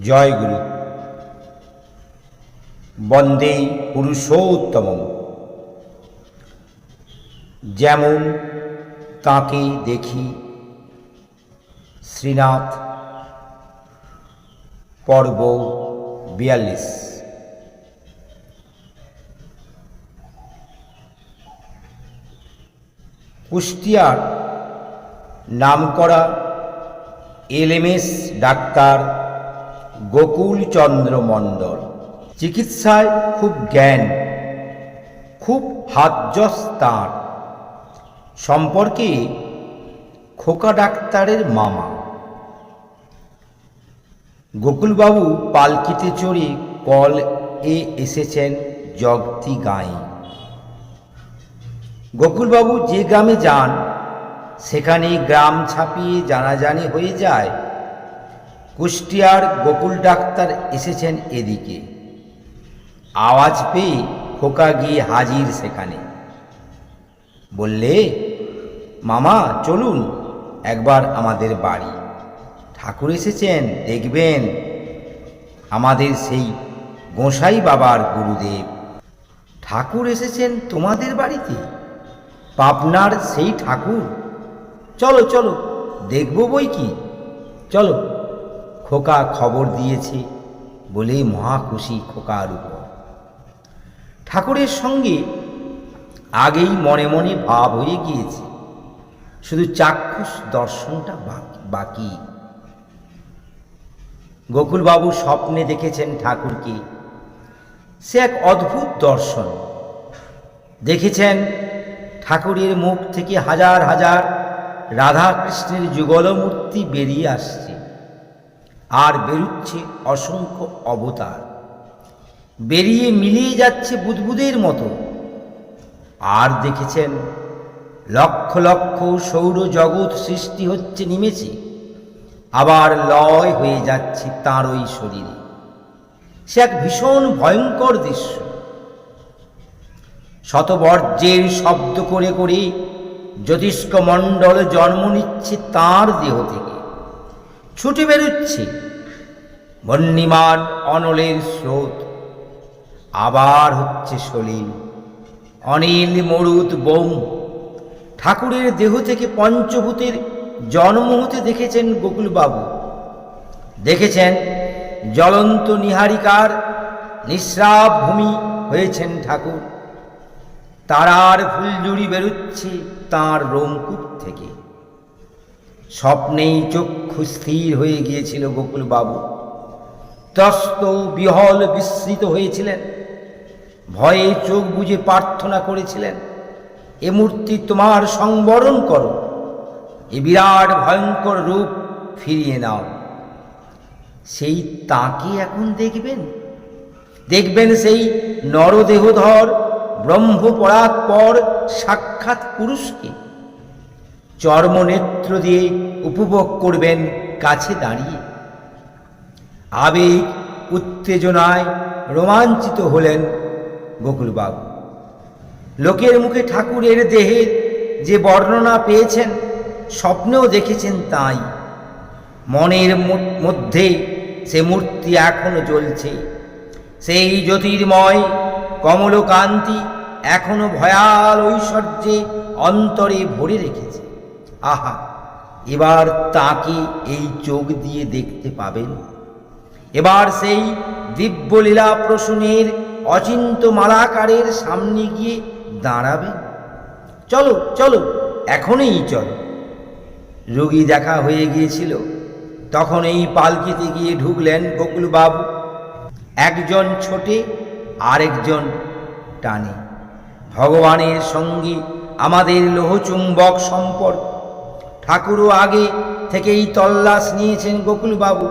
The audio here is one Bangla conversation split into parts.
জয় গুরু বন্দে পুরুষোত্তম যেমন তাকে দেখি শ্রীনাথ পর্ব বিয়াল্লিশ। কুষ্টিয়ার নামকরা এলএমএস ডাক্তার গোকুলচন্দ্র মণ্ডল। চিকিৎসায় খুব জ্ঞান, খুব হাতজস তাঁর সম্পর্কে খোকা ডাক্তারের মামা। গোকুলবাবু পালকিতে চড়ে কল এ এসেছেন জগতি গাঁয়ে। গোকুলবাবু যে গ্রামে যান সেখানে গ্রাম ছাপিয়ে জানাজানি হয়ে যায় কুষ্টিয়ার গোকুল ডাক্তার এসেছেন এদিকে। আওয়াজ পেয়ে খোকা গিয়ে হাজির সেখানে। বললে, মামা, চলুন, একবার আমাদের বাড়ি। ঠাকুর এসেছেন, দেখবেন। আমাদের সেই গোসাই বাবার গুরুদেব। ঠাকুর এসেছেন তোমাদের বাড়িতে? পাবনার সেই ঠাকুর? চলো চলো, দেখব বই কি। চলো খোকা খবর দিয়েছে বলে মহা খুশি খোকার উপর। ঠাকুরের সঙ্গে আগেই মনে মনে ভাব হয়ে গিয়েছে, শুধু চাক্ষুষ দর্শনটা বাকি বাকি। গোকুলবাবু স্বপ্নে দেখেছেন ঠাকুরকে, সে এক অদ্ভুত দর্শন। দেখেছেন ঠাকুরের মুখ থেকে হাজার হাজার রাধাকৃষ্ণের যুগলমূর্তি বেরিয়ে আসছে। আর বেরুচ্ছে অসংখ্য অবতার। বেরিয়ে মিলিয়ে যাচ্ছে বুদবুদের মতো। আর দেখেছেন, লক্ষ লক্ষ সৌর জগৎ সৃষ্টি হচ্ছে নেমেছে আবার লয় হয়ে যাচ্ছে তাঁর ওই শরীরে। সে এক ভীষণ ভয়ঙ্কর দৃশ্য। শতবর্জ্যের শব্দ করে করে জ্যোতিষ্ক মণ্ডল জন্ম নিচ্ছে তাঁর দেহ থেকে। ছুটে বেরোচ্ছে। বন্যিমান অনলের স্রোত। আবার হচ্ছে সলিল। অনিল মরুদ বোম ঠাকুরের দেহ থেকে পঞ্চভূতের জন্ম হতে দেখেছেন গোকুলবাবু। দেখেছেন জ্বলন্ত নিহারিকার নিঃশ্রাব ভূমি হয়েছেন ঠাকুর। তারার ফুলজুড়ি বেরুচ্ছে তাঁর রোমকূপ থেকে। স্বপ্নেই চক্ষু স্থির হয়ে গিয়েছিল গোকুলবাবু। ত্রস্ত বিহল বিস্মৃত হয়েছিলেন। ভয়ে চোখ বুজে প্রার্থনা করেছিলেন, এ মূর্তি তোমার সংবরণ করো। এ বিরাট ভয়ঙ্কর রূপ ফিরিয়ে নাও। সেই তাকে এখন দেখবেন? দেখবেন সেই নরদেহধর ব্রহ্মপরাৎপর সাক্ষাৎ পুরুষকে। চর্মনেত্র দিয়ে উপভোগ করবেন কাছে দাঁড়িয়ে। আবেগ উত্তেজনায় রোমাঞ্চিত হলেন গোকুলবাবু লোকের মুখে ঠাকুরের দেহের যে বর্ণনা পেয়েছেন, স্বপ্নেও দেখেছেন তাই। মনের মধ্যে সে মূর্তি এখনও জ্বলছে। সেই জ্যোতির্ময় কমলকান্তি এখনও ভয়াল ঐশ্বর্যে অন্তরে ভরে রেখেছে। আহা, এবার তাকে এই চোখ দিয়ে দেখতে পাবেন। এবার সেই দিব্যলীলা প্রসূনের অচিন্ত মালাকারের সামনে গিয়ে দাঁড়াবে। চলো চলো, এখনই চলো। রোগী দেখা হয়ে গিয়েছিল। তখন এই পালকিতে গিয়ে ঢুকলেন গোকুলবাবু একজন ছোটে, আরেকজন টানে। ভগবানের সঙ্গে আমাদের লোহচুম্বক সম্পর্ক। ঠাকুরও আগে থেকেই তল্লাশ নিয়েছেন গোকুলবাবু।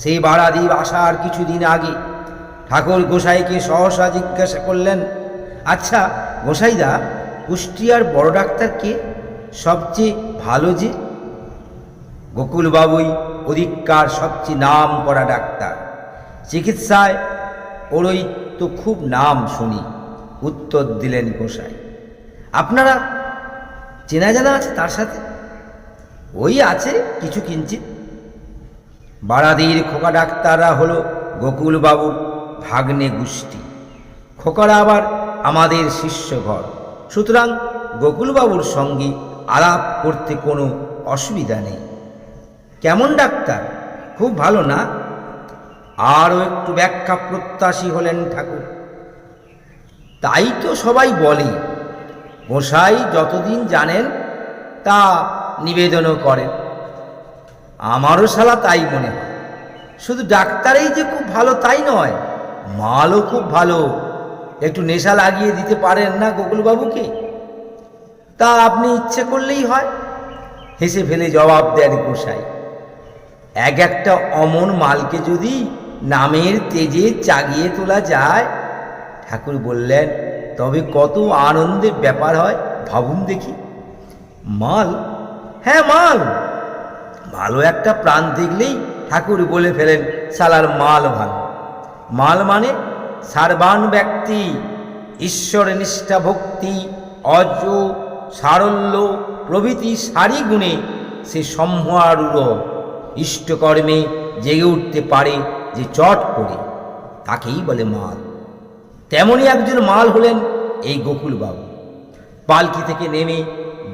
সে বাড়াদ্বীপ আসার কিছুদিন আগে ঠাকুর গোসাইকে সহসা জিজ্ঞাসা করলেন আচ্ছা গোসাইদা, কুষ্টিয়ার বড় ডাক্তার কে? সবচেয়ে ভালো যে? গোকুলবাবুই অধিককার সবচেয়ে নাম করা ডাক্তার। চিকিৎসায় ওরই তো খুব নাম শুনি, উত্তর দিলেন গোসাই। আপনারা চেনা জানা আছে তার সাথে? ওই আছে কিছু কিঞ্চিত বারাদির খোকা ডাক্তাররা হলো গোকুলবাবুর ভাগ্নে গোষ্ঠী। খোকারা আবার আমাদের শিষ্যঘর সুতরাং গোকুলবাবুর সঙ্গে আলাপ করতে কোনো অসুবিধা নেই। কেমন ডাক্তার? খুব ভালো না? আরও একটু ব্যাখ্যা প্রত্যাশী হলেন ঠাকুর। তাই তো সবাই বলে গোসাই যতদিন জানেন, তা নিবেদনও করেন। আমারও শালা তাই মনে হয়। শুধু ডাক্তারেই যে খুব ভালো তাই নয়, মালও খুব ভালো। একটু নেশা লাগিয়ে দিতে পারেন না গোকুলবাবুকে তা আপনি ইচ্ছে করলেই হয়। হেসে ফেলে জবাব দেন গোসাই। এক একটা অমন মালকে যদি নামের তেজে চাগিয়ে তোলা যায়, ঠাকুর বললেন তবে কত আনন্দের ব্যাপার হয় ভাবুন দেখি। মাল? হ্যাঁ মাল। ভালো একটা প্রাণ দেখলেই ঠাকুর বলে ফেলেন সালার মাল ভালো মাল মানে সার্বান ব্যক্তি, ঈশ্বর নিষ্ঠা ভক্তি, অজ, সারল্য, প্রভৃতি সারি গুণে সে সম্হারুর ইষ্টকর্মে জেগে উঠতে পারে যে চট করে। তাকেই বলে মাল। তেমনই একজন মাল হলেন এই গোকুলবাবু পালকি থেকে নেমে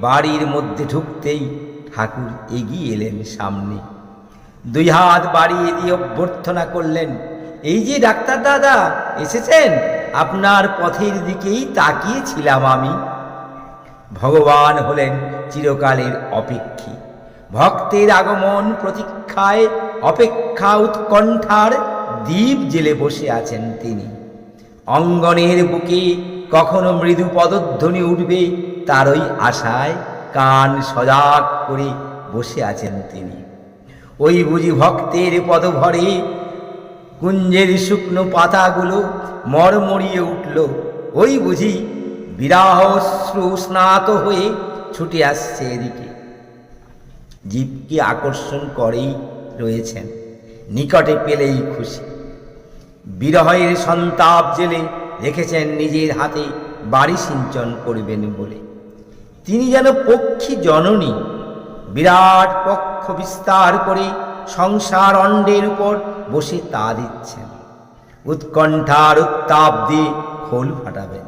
বাড়ির মধ্যে ঢুকতেই ঠাকুর এগিয়ে এলেন সামনে। দুই হাত বাড়িয়ে দিয়ে অভ্যর্থনা করলেন, এই যে ডাক্তার দাদা, এসেছেন? আপনার পথের দিকেই তাকিয়েছিলাম আমি। ভগবান হলেন চিরকালের অপেক্ষী। ভক্তের আগমন প্রতীক্ষায় অপেক্ষা উৎকণ্ঠার দ্বীপ জেলে বসে আছেন তিনি। অঙ্গনের বুকে কখনো মৃদু পদধ্বনি উঠবে, তারই আশায় কান সজাগ করে বসে আছেন তিনি। ওই বুঝি ভক্তের পদভরে কুঞ্জের শুকনো পাতাগুলো মরমরিয়ে উঠল। ওই বুঝি বিরাহ স্নাত হয়ে ছুটে আসছে এদিকে। জীবকে আকর্ষণ করেই রয়েছেন। নিকটে পেলেই খুশি। বিরহের সন্তাপ জেলে রেখেছেন নিজের হাতে বাড়ি সিঞ্চন করবেন বলে। তিনি যেন পক্ষী জননী, বিরাট পক্ষ বিস্তার করে সংসার অণ্ডের উপর বসে তা দিচ্ছেন। উৎকণ্ঠার উত্তাপ দিয়ে খোল ফাটাবেন।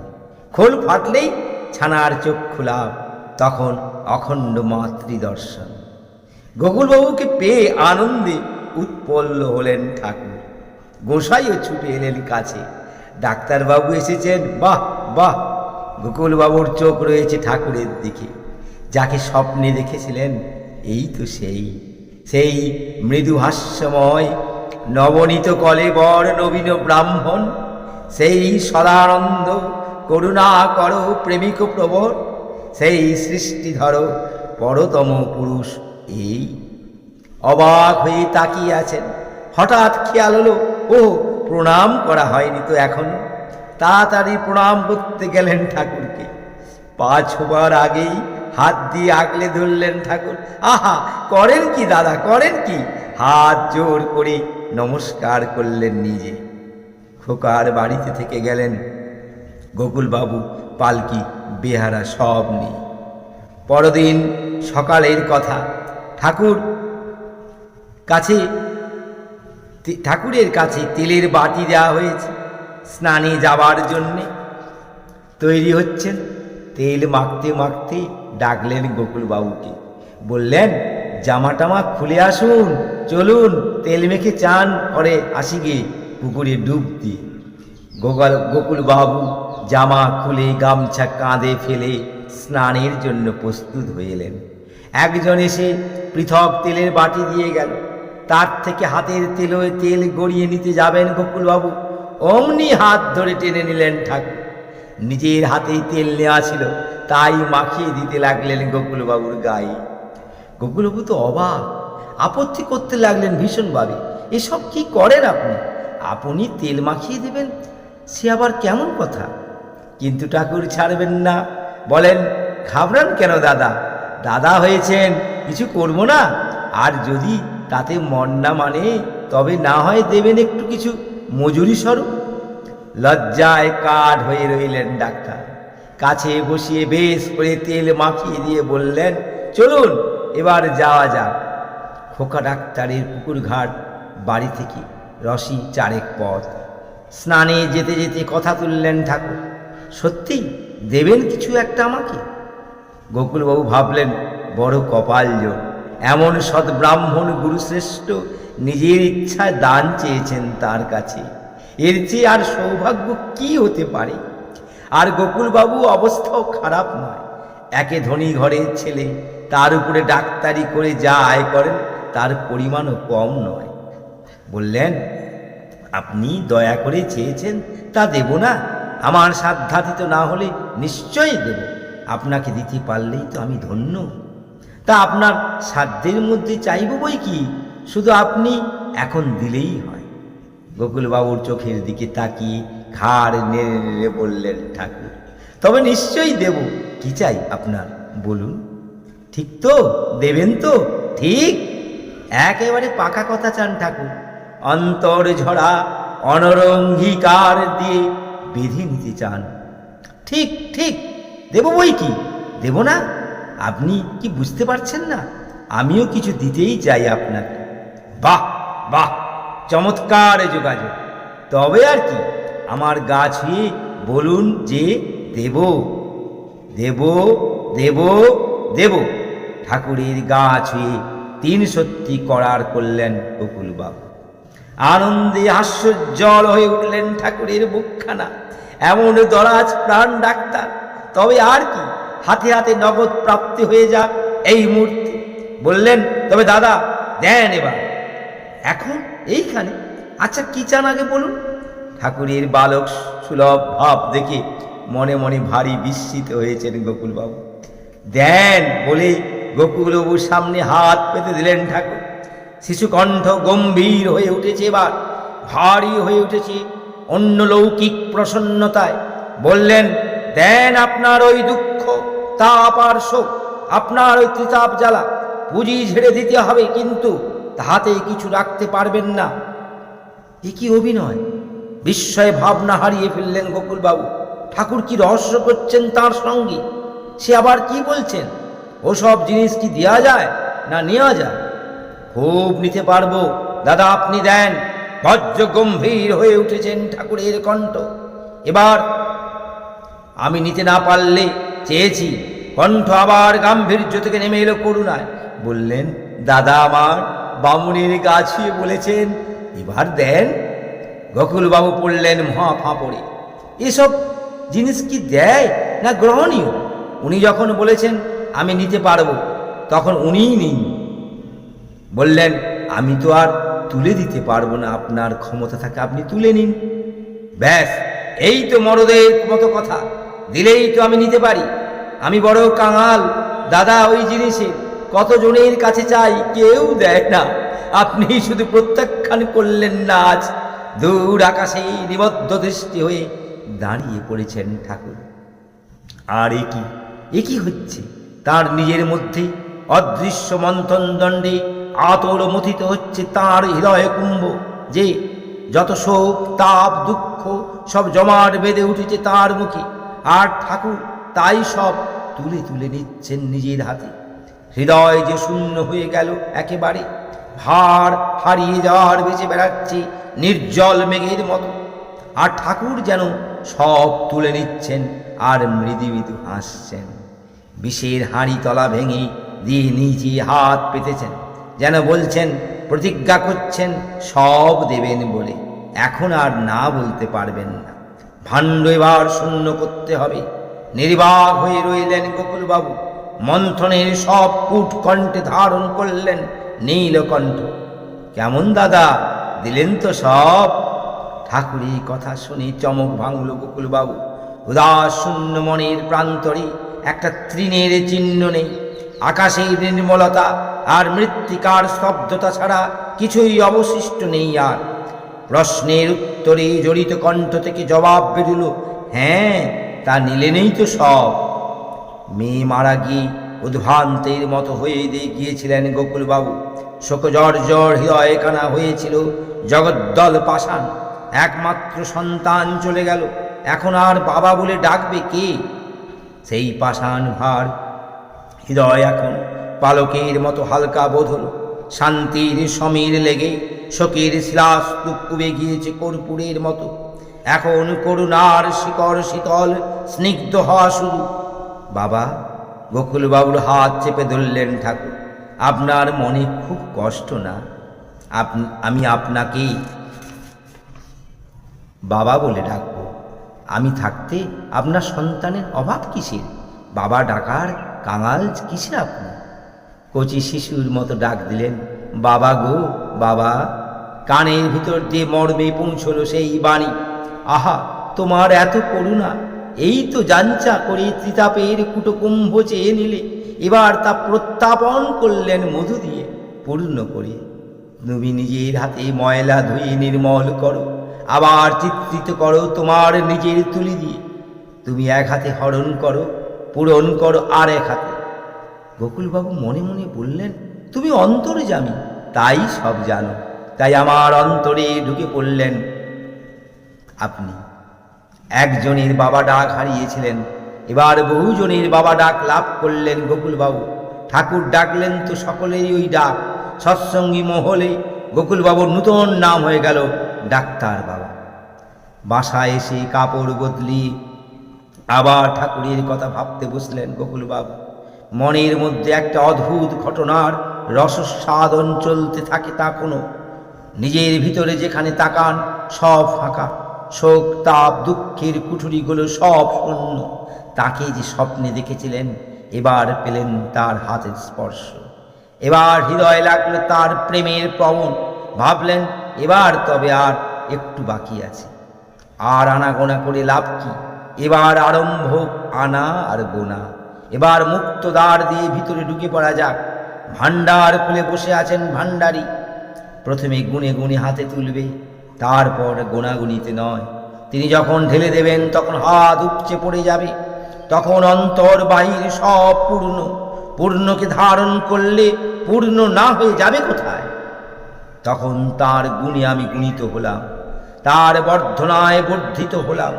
খোল ফাটলেই ছানার চোখ খোলা, তখন অখণ্ড মাতৃদর্শন। গোকুলবাবুকে পেয়ে আনন্দে উৎপল্ল হলেন ঠাকুর। গোসাইও ছুটে এলেন কাছে। ডাক্তারবাবু এসেছেন। বাহ বাহ। গোকুলবাবুর চোখ রয়েছে ঠাকুরের দিকে। যাকে স্বপ্নে দেখেছিলেন, এই তো সেই। সেই মৃদু হাস্যময় নবনীত কলেবর নবীন ব্রাহ্মণ। সেই সদানন্দ করুণা কর প্রেমিক প্রবর সেই সৃষ্টিধর, পরতম পুরুষ এই। অবাক হয়ে তাকিয়ে আছেন। হঠাৎ খেয়াল হলো ও প্রণাম করা হয়নি তো এখনও। তাড়াতাড়ি প্রণাম করতে গেলেন ঠাকুরকে। পা ছোবার আগেই হাত দিয়ে আগলে ধরলেন ঠাকুর। আহা, করেন কি দাদা, করেন কি? হাত জোর করে নমস্কার করলেন নিজে। খোকার বাড়িতে থেকে গেলেন। গোকুলবাবু, পালকি, বেহারা সব নেই পরদিন সকালের কথা। ঠাকুর, কাছে ঠাকুরের কাছে তেলের বাটি দেওয়া হয়েছে স্নানে যাবার জন্যে। তৈরি হচ্ছেন। তেল মাখতে মাখতে ডাকলেন গোকুলবাবুকে। বললেন জামা টামা খুলে আসুন, চলুন, তেল মেখে চান করে আসি গে পুকুরে ডুব দিয়ে। গোপাল গোকুলবাবু জামা খুলে গামছা কাঁধে ফেলে স্নানের জন্য প্রস্তুত হয়ে এলেন। একজন এসে পৃথক তেলের বাটি দিয়ে গেল। তার থেকে হাতের তেল তেল গড়িয়ে নিতে যাবেন গোকুলবাবু। অমনি হাত ধরে টেনে নিলেন ঠাকুর। নিজের হাতেই তেল নেওয়া ছিল, তাই মাখিয়ে দিতে লাগলেন গোকুলবাবুর গায়ে। গোকুলবাবু তো অবাক, আপত্তি করতে লাগলেন ভীষণভাবে, এসব কি করেন আপনি? আপনি তেল মাখিয়ে দেবেন, সে আবার কেমন কথা? কিন্তু ঠাকুর ছাড়বেন না। বলেন, ঘাবড়ান কেন দাদা? দাদা হয়েছেন, কিছু করব না? আর যদি তাতে মন না মানে তবে না হয় দেবেন একটু কিছু মজুরি স্বরূপ? লজ্জায় কাঠ হয়ে রইলেন ডাক্তার। কাছে বসিয়ে বেশ করে তেল মাখিয়ে দিয়ে বললেন, চলুন, এবার যাওয়া যাক। খোকা ডাক্তারের পুকুর ঘাট বাড়ি থেকে রসি চারেক পথ। স্নানে যেতে যেতে কথা তুললেন ঠাকুর, সত্যি দেবেন কিছু একটা আমাকে? গোকুলবাবু ভাবলেন, বড় কপাল জোর। এমন সৎ ব্রাহ্মণ গুরুশ্রেষ্ঠ নিজের ইচ্ছায় দান চেয়েছেন তার কাছে। এর চেয়ে আর সৌভাগ্য কি হতে পারে? আর গোকুলবাবু অবস্থাও খারাপ নয়। একে ধনী ঘরের ছেলে, তার উপরে ডাক্তারি করে যা আয় করেন, তার পরিমাণও কম নয়। বললেন, আপনি দয়া করে চেয়েছেন, তা দেব না। আমার সাধ্যাতীত না হলে নিশ্চয়ই দেব। আপনাকে দিতে পারলেই তো আমি ধন্য। তা আপনার সাধ্যের মধ্যে চাইব বই কি? শুধু আপনি এখন দিলেই হয়। গোকুলবাবুর চোখের দিকে তাকিয়ে ঘাড় নেড়ে নেড়ে বললেন ঠাকুর, তবে নিশ্চয়ই দেব। কি চাই আপনার বলুন? ঠিক তো, দেবেন তো, ঠিক। একেবারে পাকা কথা চান ঠাকুর। অন্তর ঝরা অনরঙ্গীকার দিয়ে বেঁধে নিতে চান। ঠিক ঠিক, দেব বই কি? দেব না? আপনি কি বুঝতে পারছেন না? আমিও কিছু দিতেই চাই আপনাকে বাহ বাহ, চমৎকার যোগাযোগ। তবে আর কি, আমার গা ছুঁয়ে বলুন যে দেব। দেব দেব দেব। ঠাকুরের গা ছুঁয়ে তিন সত্যি করার করলেন বকুলবাবু। আনন্দে হাস্যজ্জ্বল হয়ে উঠলেন ঠাকুরের বুকখানা এমন দরাজ প্রাণ ডাক্তার। তবে আর কি হাতে হাতে নগদ প্রাপ্তি হয়ে যাক এই মুহূর্তে। বললেন, তবে দাদা, দেন এবার। এখন এইখানে? আচ্ছা কি চান আগে বলুন? ঠাকুরের বালক সুলভ ভাব দেখে মনে মনে ভারী বিস্মিত হয়েছেন গোকুলবাবু। দেন, বলে গোকুলবাবুর সামনে হাত পেতে দিলেন ঠাকুর। শিশুকণ্ঠ গম্ভীর হয়ে উঠেছে এবার, ভারী হয়ে উঠেছে অন্য লৌকিক প্রসন্নতায়। বললেন, দেন আপনার ওই দুঃখ তাপ আর শোক, আপনার ওই ত্রিতাপ জ্বালা পুঁজি ঝেড়ে দিতে হবে, কিন্তু তাহাতে কিছু রাখতে পারবেন না। এ কি অভিনয়? বিস্ময়ে ভাবনা হারিয়ে ফেললেন গোকুলবাবু। ঠাকুর কি রহস্য করছেন তার সঙ্গে? সে আবার কি বলছেন? ওসব জিনিস কি দেওয়া যায় না নেওয়া যায়? খুব নিতে পারব। দাদা, আপনি দেন। বজ্র গম্ভীর হয়ে উঠেছেন ঠাকুরের কণ্ঠ। এবার আমি নিতে না পারলে চেয়েছি। কণ্ঠ আবার গাম্ভীর্য থেকে নেমে এলো করুণায়। বললেন, দাদা আমার, বামুনের গাছিয়ে বলেছেন, এবার দেন। গোকুলবাবু পড়লেন মহা ফাঁপড়ে। এসব জিনিস কি দেয় না গ্রহণীয়? উনি যখন বলেছেন, আমি নিতে পারব, তখন উনিই নিন বললেন, আমি তো আর তুলে দিতে পারব না, আপনার ক্ষমতা থাকে আপনি তুলে নিন। ব্যাস, এই তো মরদের মতো কথা। দিলেই তো আমি নিতে পারি। আমি বড় কাঙাল, দাদা ওই জিনিসে কতজনের কাছে চাই কেউ দেয় না। আপনি শুধু প্রত্যাখ্যান করলেন না আজ দূর আকাশে নিবদ্ধ দৃষ্টি হয়ে দাঁড়িয়ে পড়েছেন ঠাকুর। আর এ কি? এ হচ্ছে? তার নিজের মধ্যে অদৃশ্য মন্থন দণ্ডে আতর মথিত হচ্ছে তার হৃদয় কুম্ভ, যে যত শোক, তাপ, দুঃখ সব জমাট বেঁধে উঠেছে তার মুখে। আর ঠাকুর তাই সব তুলে তুলে নিচ্ছেন নিজের হাতে। হৃদয় যে শূন্য হয়ে গেল একেবারে, ভার হারিয়ে যাওয়ার বেঁচে বেড়াচ্ছে নির্জল মেঘের মতো। আর ঠাকুর যেন সব তুলে নিচ্ছেন আর মৃদু হাসছেন। বিষের হাঁড়ি তলা ভেঙে দিয়ে নিজে হাত পেতেছেন, যেন বলছেন, প্রতিজ্ঞা করছেন, সব দেবেন বলে। এখন আর না বলতে পারবেন না। ভাণ্ড এবার শূন্য করতে হবে। নির্বাক হয়ে রইলেন গোকুলবাবু। মন্থনের সব কূট কণ্ঠে ধারণ করলেন নীলকণ্ঠ। কেমন দাদা, দিলেন তো সব। ঠাকুরের কথা শুনে চমক ভাঙল গোকুলবাবু। উদাস শূন্য মনের প্রান্তরে একটা তৃণের চিহ্ন নেই। আকাশের নির্মলতা আর মৃত্তিকার স্তব্ধতা ছাড়া কিছুই অবশিষ্ট নেই আর। প্রশ্নের উত্তরে জড়িত কণ্ঠ থেকে জবাব বেরুল হ্যাঁ তা নিলেনই তো সব। মেয়ে মারা গিয়ে উদ্ভ্রান্তের মতো হয়ে দিয়ে গিয়েছিলেন গোকুলবাবু। শোকজর জ্বর হৃদয় কানা হয়েছিল, জগদ্দল পাষাণ, একমাত্র সন্তান চলে গেল। এখন আর বাবা বলে ডাকবে কে? সেই পাষাণ ভার হৃদয় এখন পালকের মতো হালকা বোধ হল শান্তির সমীর লেগে শোকের শিলাস্তূপ উবে গিয়েছে কর্পূরের মতো। এখন করুণার শিকড় শীতল, স্নিগ্ধ হওয়া শুরু। বাবা, গোকুলবাবুর হাত চেপে ধরলেন ঠাকুর, আপনার মনে খুব কষ্ট না? আমি আপনাকেই বাবা বলে ডাকবো। আমি থাকতে আপনার সন্তানের অভাব কিসের? বাবা ডাকার কাঙাল কিসের আপনি? কচি শিশুর মতো ডাক দিলেন, বাবা গো, বাবা। কানের ভিতর দিয়ে মর্মে পৌঁছলো সেই বাণী। আহা, তোমার এত করুণা, এই তো জাঞ্চা করে ত্রিতাপের কুটকুম্ভ চেয়ে নিলে, এবার তা প্রত্যাপন করলেন মধু দিয়ে পূর্ণ করে। তুমি নিজের হাতে ময়লা ধুয়ে নির্মল করো, আবার চিত্রিত করো তোমার নিজের তুলি দিয়ে। তুমি এক হাতে হরণ করো, পূরণ করো আর এক হাতে। গোকুলবাবু মনে মনে বললেন, তুমি অন্তরে জামি তাই সব জানো। তাই আমার অন্তরে ঢুকে পড়লেন আপনি। একজনের বাবা ডাক হারিয়েছিলেন। এবার বহুজনের বাবা ডাক লাভ করলেন গোকুলবাবু। ঠাকুর ডাকলেন তো সকলেরই ওই ডাক। সৎসঙ্গী মহলে গোকুলবাবুর নূতন নাম হয়ে গেল ডাক্তার বাবা। বাসায় এসে কাপড় বদলি আবার ঠাকুরের কথা ভাবতে বসলেন গোকুলবাবু। মনের মধ্যে একটা অদ্ভুত ঘটনার রসস্বাদন চলতে থাকে তা কোনো নিজের ভিতরে যেখানে তাকান, সব ফাঁকা। শোক, তাপ, দুঃখের কুঠুরিগুলো সব শূন্য। তাকে যে স্বপ্নে দেখেছিলেন, এবার পেলেন তার হাতের স্পর্শ। এবার হৃদয় লাগল তার প্রেমের পবন। ভাবলেন, এবার তবে আর একটু বাকি আছে। আর আনাগোনা করে লাভ কি? এবার আরম্ভ আনা আর গোনা। এবার মুক্ত দ্বার দিয়ে ভিতরে ঢুকে পড়া যাক। ভাণ্ডার খুলে বসে আছেন ভাণ্ডারী। প্রথমে গুনে গুনে হাতে তুলবে, তারপর গোনাগুনিতে নয়। তিনি যখন ঢেলে দেবেন, তখন হাত উপচে পড়ে যাবে। তখন অন্তর বাহির সব পূর্ণ। পূর্ণকে ধারণ করলে পূর্ণ না হয়ে যাবে কোথায়? তখন তার গুণে আমি গুণিত হলাম। তার বর্ধনায় বর্ধিত হলাম।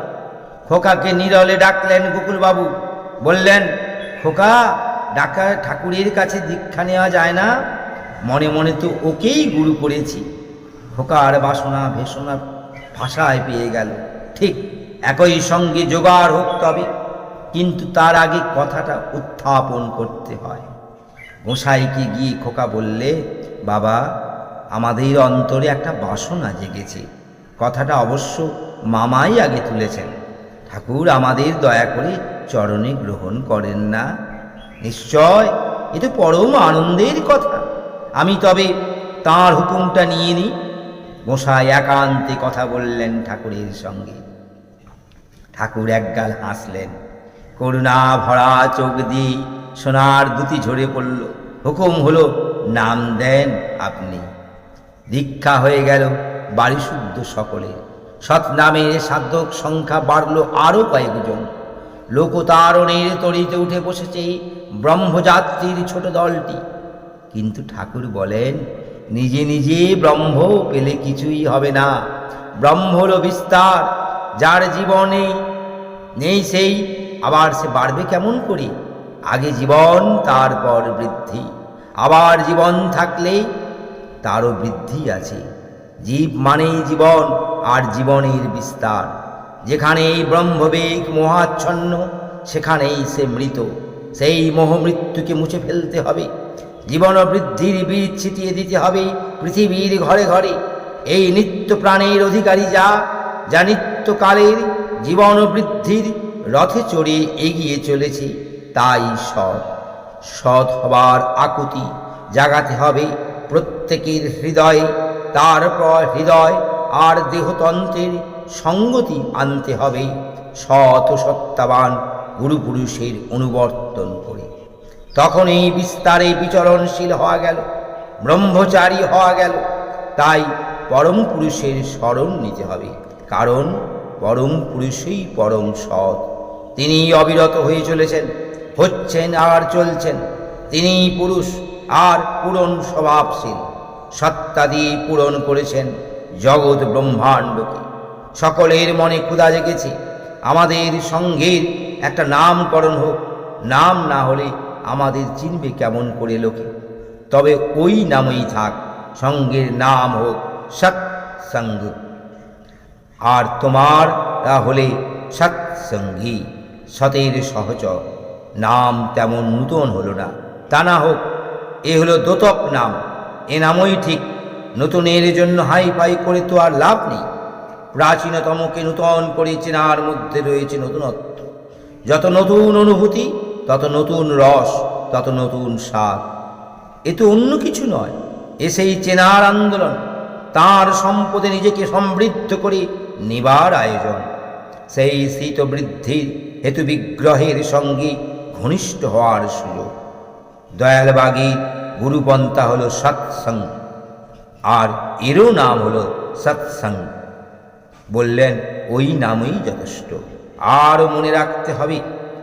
খোকাকে নিরলে ডাকলেন গোকুলবাবু। বললেন, খোকা, ডাকা ঠাকুরের কাছে দীক্ষা নেওয়া যায় না? মনে মনে তো ওকেই গুরু করেছি। খোকার বাসনা ভেষণা ভাষায় পেয়ে গেল। ঠিক একই সঙ্গে জোগাড় হোক তবে, কিন্তু তার আগে কথাটা উত্থাপন করতে হয়। গোসাইকে গিয়ে খোকা বললে, বাবা, আমাদের অন্তরে একটা বাসনা জেগেছে। কথাটা অবশ্য মামাই আগে তুলেছেন। ঠাকুর আমাদের দয়া করে চরণে গ্রহণ করেন না। নিশ্চয়, এ তো পরম আনন্দের কথা। আমি তবে তাঁর হুকুমটা নিয়ে নিই। গোসাই একান্তে কথা বললেন ঠাকুরের সঙ্গে। ঠাকুর একগাল হাসলেন। করুণা ভরা চোখ দিয়ে সোনার দুটি ঝরে পড়ল। হুকুম হলো, নাম দেন আপনি। দীক্ষা হয়ে গেল বাড়ি শুদ্ধ সকলের সৎনামের সাধক সংখ্যা বাড়ল আরও কয়েকজন। লোকতারণের তরিতে উঠে বসেছে ব্রহ্মযাত্রীর ছোট দলটি। কিন্তু ঠাকুর বলেন, নিজে নিজে ব্রহ্ম পেলে কিছুই হবে না। ব্রহ্মর বিস্তার, যার জীবনে নেই সেই, আবার সে বাড়বে কেমন করে? আগে জীবন তারপর বৃদ্ধি, আবার জীবন থাকলে তারও বৃদ্ধি আছে। জীব মানেই জীবন, আর জীবনের বিস্তার। যেখানেই ব্রহ্মবেগ মহাচ্ছন্ন, সেখানেই সে মৃত। সেই মোহমৃত্যুকে মুছে ফেলতে হবে। জীবন বৃদ্ধির বীজ ছিটিয়ে দিতে হবে পৃথিবীর ঘরে ঘরে। এই নিত্য প্রাণের অধিকারী যা যা নিত্যকালের জীবন বৃদ্ধির রথে চড়ে এগিয়ে চলেছে, তাই সৎ। সৎ হবার আকুতি জাগাতে হবে প্রত্যেকের হৃদয়ে। তারপর হৃদয় আর দেহতন্ত্রের সঙ্গতি আনতে হবে। সৎ সত্যাবান গুরুপুরুষের অনুবর্তন করে। তখন এই বিস্তারে বিচরণশীল হওয়া গেল, ব্রহ্মচারী হওয়া গেল। তাই পরম পুরুষের স্মরণ নিতে হবে, কারণ পরম পুরুষই পরম সৎ। তিনি অবিরত হয়ে চলেছেন, হচ্ছেন আর চলছেন। তিনি পুরুষ আর পূরণ স্বভাবশীল। সত্তা দিয়ে পূরণ করেছেন জগৎ ব্রহ্মাণ্ডকে। সকলের মনে ক্ষুধা জেগেছে। আমাদের সঙ্ঘের একটা নামকরণ হোক। নাম না হলে আমাদের চিনবে কেমন করে লোকে। তবে ওই নামই থাক, সঙ্গের নাম হোক সৎসঙ্গ আর তোমাররা হলে সৎসঙ্গী সতের সহচর নাম তেমন নূতন হলো না, তা না হোক, এ হলো দোতক নাম। এ নামই ঠিক, নতুনের জন্য হাই ফাই করে তো আর লাভ নেই। প্রাচীনতমকে নূতন করে চেনার মধ্যে রয়েছে নতুনত্ব। যত নতুন অনুভূতি তত নতুন রস তত নতুন স্বাদ। এ তো অন্য কিছু নয়, এ সেই চেনার আন্দোলন। তার সম্পদে নিজেকে সমৃদ্ধ করে নেবার আয়োজন। সেই শীত বৃদ্ধির হেতু বিগ্রহের সঙ্গে ঘনিষ্ঠ হওয়ার সুযোগ। দয়ালবাগীর গুরুপন্থা হল সৎসঙ্গ, আর এরও নাম হল সৎসঙ্গ। বললেন, ওই নামই যথেষ্ট। আরও মনে রাখতে হবে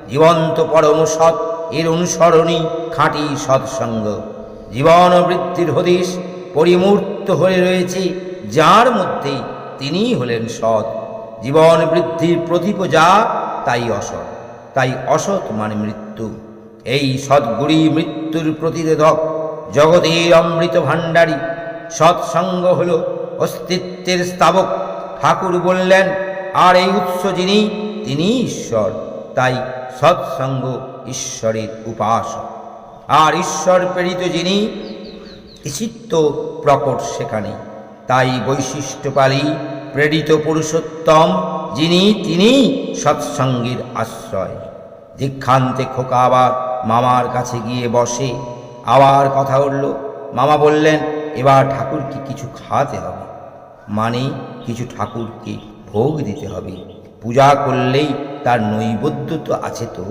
জীবন্ত পরম সৎ এর অনুসরণই খাঁটি সৎসঙ্গ। জীবন বৃদ্ধির হদিশ পরিমূর্ত হয়ে রয়েছে, যার মধ্যে তিনিই হলেন সৎ। জীবন বৃদ্ধির প্রদীপ যা, তাই অসৎ। তাই অসৎ মানে মৃত্যু। এই সদ্গুড়ি মৃত্যুর প্রতিরোধক, জগতের অমৃত ভাণ্ডারী। সৎসঙ্গ হল অস্তিত্বের স্থাবক ঠাকুর বললেন, আর এই উৎস যিনি, তিনি ঈশ্বর। তাই সৎসঙ্গ ঈশ্বরের উপাসক। আর ঈশ্বর প্রেরিত যিনি ইসিত্ব প্রকট সেখানে। তাই বৈশিষ্ট্যপালী প্রেরিত পুরুষোত্তম, যিনি তিনি সৎসঙ্গের আশ্রয়। দীক্ষান্তে খোকা আবার মামার কাছে গিয়ে বসে। আবার কথা উঠল, মামা বললেন, এবার ঠাকুরকে কিছু খাওয়াতে হবে। মানে কিছু ঠাকুরকে ভোগ দিতে হবে। পূজা করলেই তার নৈবদ্য তো আছে তো।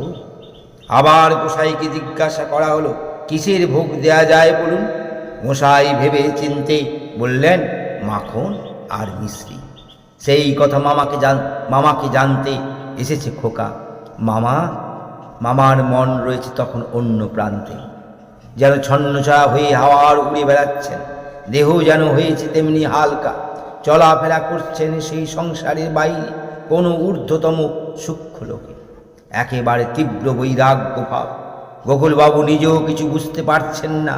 আবার গোসাইকে জিজ্ঞাসা করা হলো, কিসের ভোগ দেয়া যায় বলুন? গোসাই ভেবে চিনতে বললেন, মাখন আর মিশ্রি। সেই কথা মামাকে জান, মামাকে জানতে এসেছে খোকা। মামা, মামার মন রয়েছে তখন অন্য প্রান্তে। যেন ছন্নছাড়া হয়ে হাওয়ার উড়ে বেড়াচ্ছেন, দেহ যেন হয়েছে তেমনি হালকা। চলাফেরা করছেন সেই সংসারের বাইরে। কোনো ঊর্ধ্বতম সূক্ষ্ম লোকে একেবারে তীব্র বৈরাগ্য ভাব। গোকুলবাবু নিজেও কিছু বুঝতে পারছেন না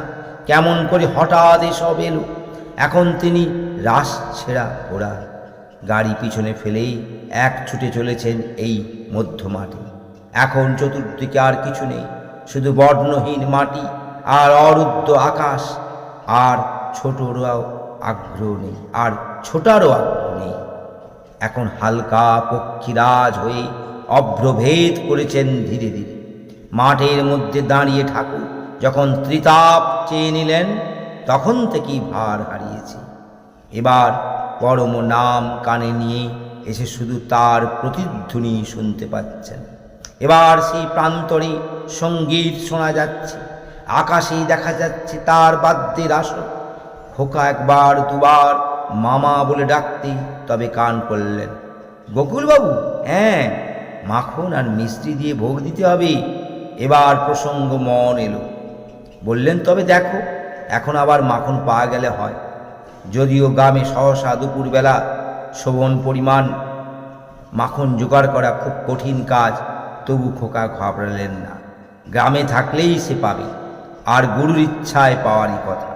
কেমন করে হঠাৎ এসব এলো। এখন তিনি রাস ছেঁড়া ঘোড়া গাড়ি পিছনে ফেলেই এক ছুটে চলেছেন এই মধ্যমাটি। এখন চতুর্দিকে আর কিছু নেই, শুধু বর্ণহীন মাটি আর অরুদ্ধ আকাশ। আর ছোটরাও আগ্রহ নেই, আর ছোটারও আগ্রহ এখন হালকা পক্ষীরাজ হয়ে অভ্রভেদ করেছেন ধীরে ধীরে। মাঠের মধ্যে দাঁড়িয়ে ঠাকুর যখন ত্রিতাপ চেয়ে নিলেন, তখন থেকেই ভার হারিয়েছে। এবার পরম নাম কানে নিয়ে এসে শুধু তার প্রতিধ্বনি শুনতে পাচ্ছেন। এবার সেই প্রান্তরে সংগীত শোনা যাচ্ছে, আকাশেই দেখা যাচ্ছে তার বাদ্যের আসর। খোকা একবার দুবার মামা বলে ডাকতে তবে কান করলেন। গোকুলবাবু হ্যাঁ মাখন আর মিষ্টি দিয়ে ভোগ দিতে হবে। এবার প্রসঙ্গ মন এলো। বললেন, তবে দেখো, এখন আবার মাখন পাওয়া গেলে হয়। যদিও গ্রামে সহসা দুপুরবেলা শোভন পরিমাণ, মাখন জোগাড় করা খুব কঠিন কাজ, তবু খোকা ঘাবড়ালেন না। গ্রামে থাকলেই সে পাবে, আর গুরুর ইচ্ছায় পাওয়ারই কথা।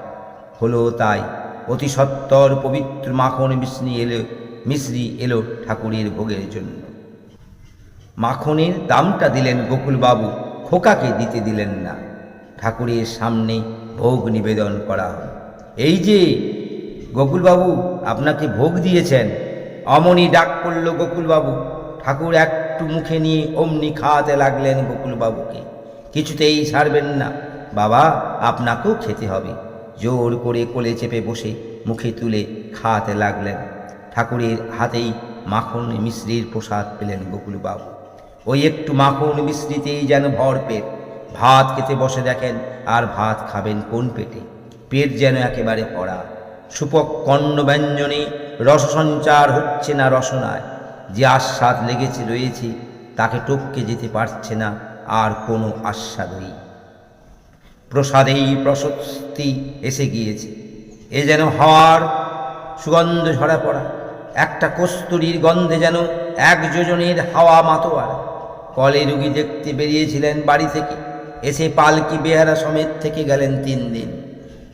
হলো তাই। অতি সত্তর পবিত্র মাখন মিশ্রি এলো মিশ্রি এলো ঠাকুরের ভোগের জন্য। মাখনের দামটা দিলেন গোকুলবাবু, খোকাকে দিতে দিলেন না। ঠাকুরের সামনে ভোগ নিবেদন করা হল। এই যে, গোকুলবাবু আপনাকে ভোগ দিয়েছেন, অমনি ডাক পড়ল গোকুলবাবু। ঠাকুর একটু মুখে নিয়ে অমনি খাওয়াতে লাগলেন গোকুলবাবুকে। কিছুতেই ছাড়বেন না। বাবা, আপনাকেও খেতে হবে। জোর করে কোলে চেপে বসে মুখে তুলে খাওয়াতে লাগলেন। ঠাকুরের হাতেই মাখন মিশ্রির প্রসাদ পেলেন গোকুলবাবু। ওই একটু মাখন মিশ্রিতেই যেন ভর পেট। ভাত খেতে বসে দেখেন আর ভাত খাবেন কোন পেটে। পেট যেন একেবারে পড়া। সুপক কর্ণ ব্যঞ্জনে রসসঞ্চার হচ্ছে না রসনায়। যে আস্বাদ লেগেছে রয়েছে, তাকে টপকে যেতে পারছে না, আর কোনো আস্বাদই। প্রসাদেই প্রশস্তি এসে গিয়েছে। এ যেন হাওয়ার সুগন্ধ ঝরা পড়া। একটা কস্তুরীর গন্ধে যেন এক যোজনের হাওয়া মাতোয়ার। কলে রুগী দেখতে বেরিয়েছিলেন বাড়ি থেকে। এসে পালকি বেহারা সমেত থেকে গেলেন তিন দিন।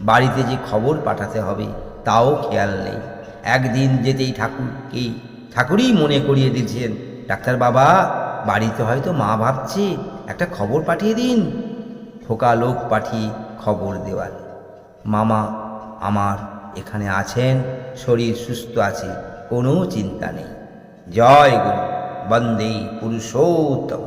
বাড়িতে যে খবর পাঠাতে হবে তাও খেয়াল নেই। একদিন যেতেই ঠাকুরকেই ঠাকুরই মনে করিয়ে দিয়েছেন ডাক্তার বাবা বাড়িতে হয়তো মা ভাবছে, একটা খবর পাঠিয়ে দিন। খোকা লোক পাঠিয়ে খবর দেওয়ার মামা, আমার এখানে আছেন, শরীর সুস্থ আছে, কোনো চিন্তা নেই। জয় গুরু, বন্দে পুরুষোত্তম।